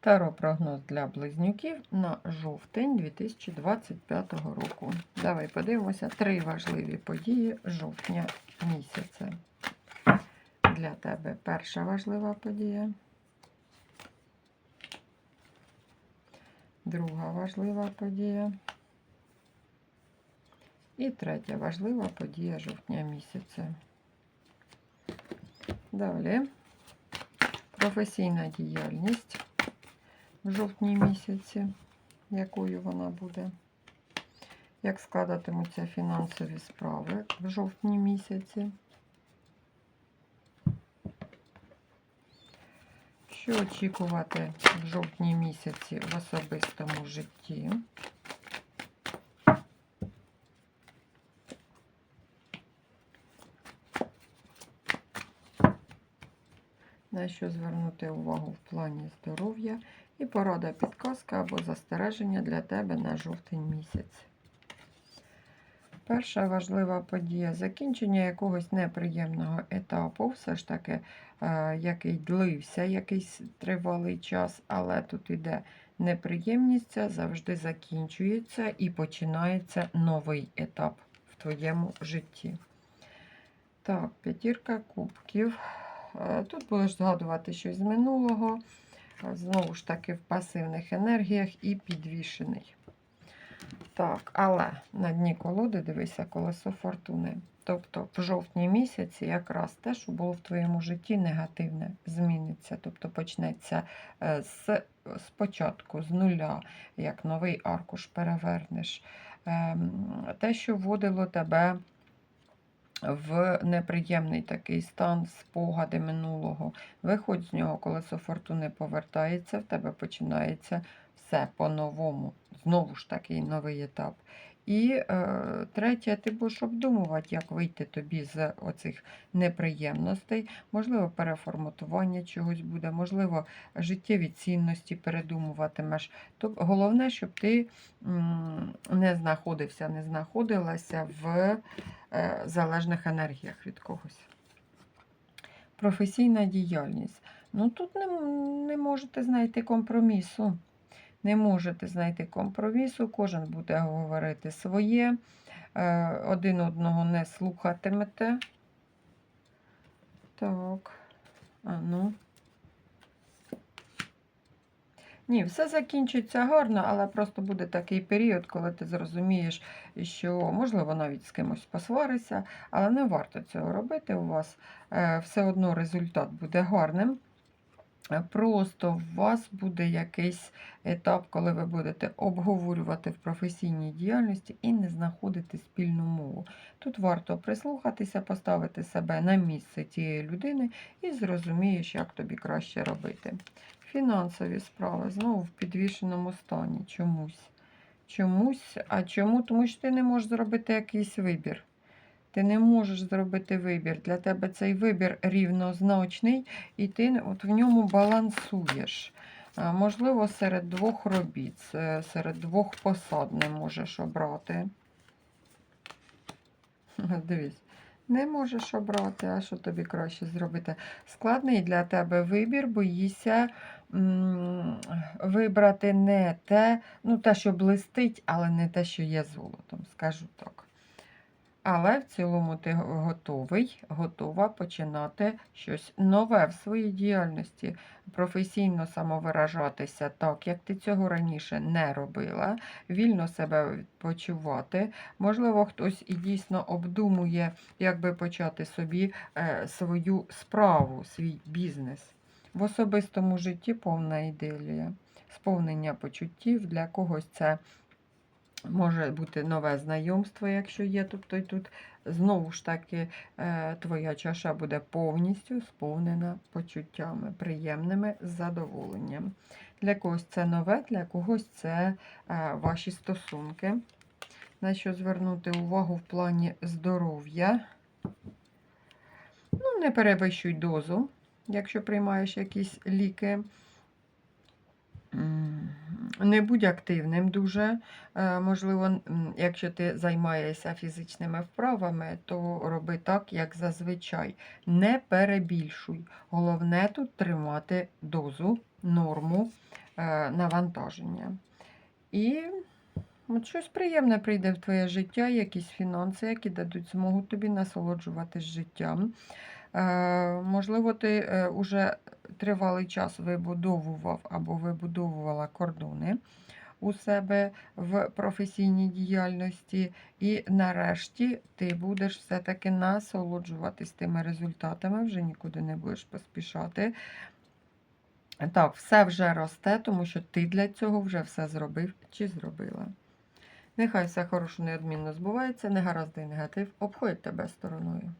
Таро прогноз для близнюків на жовтень 2025 року. Давай подивимося три важливі події жовтня місяця. Для тебе перша важлива подія. Друга важлива подія. І третя важлива подія жовтня місяця. Далі професійна діяльність в жовтні місяці, якою вона буде. Як складатимуться фінансові справи в жовтні місяці? Що очікувати в жовтні місяці в особистому житті? На що звернути увагу в плані здоров'я і порада підказка або застереження для тебе на жовтень місяць. Перша важлива подія закінчення якогось неприємного етапу, все ж таки, е, який длився якийсь тривалий час, але тут іде неприємність, ця завжди закінчується і починається новий етап в твоєму житті. Так, п'ятірка кубків. Е, Тут будеш згадувати щось з минулого, знову ж таки в пасивних енергіях і підвішений. Так, але на дні колоди дивися колесо фортуни. Тобто в жовтні місяці якраз те, що було в твоєму житті негативне, зміниться. Тобто почнеться е, з спочатку, з нуля, як новий аркуш перевернеш. Ем, Те, що вводило тебе в неприємний такий стан спогади минулого. Виходь з нього, колесо фортуни повертається, в тебе починається все по-новому. Знову ж такий новий етап. І е, третє, ти будеш обдумувати, як вийти тобі з оцих неприємностей. Можливо, переформатування чогось буде, можливо, життєві цінності передумуватимеш. Тобто, головне, щоб ти м, не знаходився, не знаходилася в залежних енергіях від когось. Професійна діяльність. Ну тут не, не можете знайти компромісу. Не можете знайти компромісу, кожен буде говорити своє, е, один одного не слухатимете. Так, а ну. Ні, все закінчиться гарно, але просто буде такий період, коли ти зрозумієш, що можливо навіть з кимось посварися, але не варто цього робити. У вас е, все одно результат буде гарним. Е, Просто у вас буде якийсь етап, коли ви будете обговорювати в професійній діяльності і не знаходити спільну мову. Тут варто прислухатися, поставити себе на місце тієї людини і зрозумієш, як тобі краще робити. Фінансові справи знову в підвішеному стані чомусь. Чомусь, а чому? Тому що ти не можеш зробити якийсь вибір. Ти не можеш зробити вибір. Для тебе цей вибір рівнозначний, і ти от в ньому балансуєш. Можливо, серед двох робіт, серед двох посад не можеш обрати. Дивись, не можеш обрати, а що тобі краще зробити? Складний для тебе вибір, боїшся м, вибрати не те, ну те, що блистить, але не те, що є золотом, скажу так. Але в цілому ти готовий, готова починати щось нове в своїй діяльності, професійно самовиражатися так, як ти цього раніше не робила, вільно себе почувати. Можливо, хтось і дійсно обдумує, як би почати собі е, свою справу, свій бізнес. В особистому житті повна іделія, сповнення почуттів, для когось це може бути нове знайомство, якщо є. Тобто і тут знову ж таки е, твоя чаша буде повністю сповнена почуттями, приємними задоволенням. Для когось це нове, для когось це е, ваші стосунки. На що звернути увагу в плані здоров'я. Ну, не перевищуй дозу, якщо приймаєш якісь ліки. Не будь активним дуже. Е, Можливо, якщо ти займаєшся фізичними вправами, то роби так, як зазвичай. Не перебільшуй. Головне тут тримати дозу, норму е, навантаження. І от щось приємне прийде в твоє життя, якісь фінанси, які дадуть змогу тобі насолоджуватись життям. Е, можливо, ти е, тривалий час вибудовував або вибудовувала кордони у себе в професійній діяльності, і нарешті ти будеш все-таки насолоджуватись тими результатами, вже нікуди не будеш поспішати. Так, все вже росте, тому що ти для цього вже все зробив чи зробила. Нехай все хороше неодмінно збувається, негаразди і негатив обходять тебе стороною.